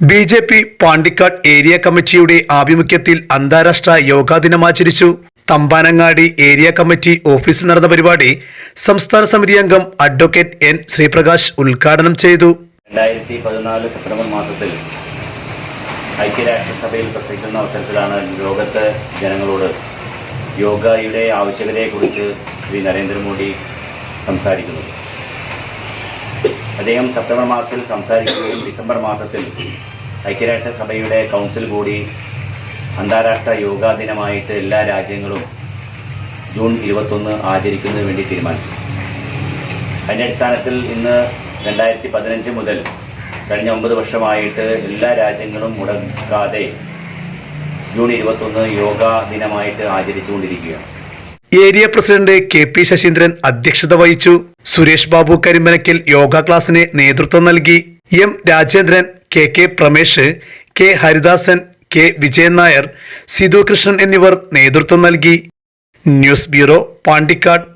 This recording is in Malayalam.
B J P Pandikkad area committee ആഭിമുഖ്യത്തിൽ അന്താരാഷ്ട്ര യോഗാ ദിനം ആചരിച്ചു. തമ്പാനങ്ങാടി ഏരിയ കമ്മിറ്റി ഓഫീസിൽ നടന്ന പരിപാടി സംസ്ഥാന സമിതി അംഗം അഡ്വക്കേറ്റ് എൻ ശ്രീപ്രകാശ് ഉദ്ഘാടനം ചെയ്തു. രണ്ടായിരത്തി പതിനാല് സെപ്റ്റംബർ മാസത്തിൽ ഐക്യരാഷ്ട്രസഭയിൽ പ്രസംഗിക്കുന്ന അവസരത്തിലാണ് ലോകത്തെ ജനങ്ങളോട് യോഗയുടെ ആവശ്യകതയെക്കുറിച്ച് ശ്രീ നരേന്ദ്രമോദി സംസാരിക്കുന്നത്. അദ്ദേഹം സെപ്റ്റംബർ മാസത്തിൽ സംസാരിക്കുകയും ഡിസംബർ മാസത്തിൽ ഐക്യരാഷ്ട്രസഭയുടെ കൗൺസിൽ കൂടി അന്താരാഷ്ട്ര യോഗാ ദിനമായിട്ട് എല്ലാ രാജ്യങ്ങളും ജൂൺ ഇരുപത്തൊന്ന് ആചരിക്കുന്നതിന് വേണ്ടി തീരുമാനിച്ചു. അതിന്റെ അടിസ്ഥാനത്തിൽ ഇന്ന് രണ്ടായിരത്തി പതിനഞ്ച് മുതൽ കഴിഞ്ഞ ഒമ്പത് വർഷമായിട്ട് എല്ലാ രാജ്യങ്ങളും മുടക്കാതെ ജൂൺ ഇരുപത്തൊന്ന് യോഗാ ദിനമായിട്ട് ആചരിച്ചുകൊണ്ടിരിക്കുകയാണ്. Area president K P Sasheendran അധ്യക്ഷത വഹിച്ചു. സുരേഷ് ബാബു കരിമനക്കിൽ യോഗ ക്ലാസിന് നേതൃത്വം നൽകി. M Rajendran K K Pramesh K Haridasan K Vijayan Nair Sidhu Krishnan എന്നിവർ നേതൃത്വം നൽകി. News bureau Pandikkad.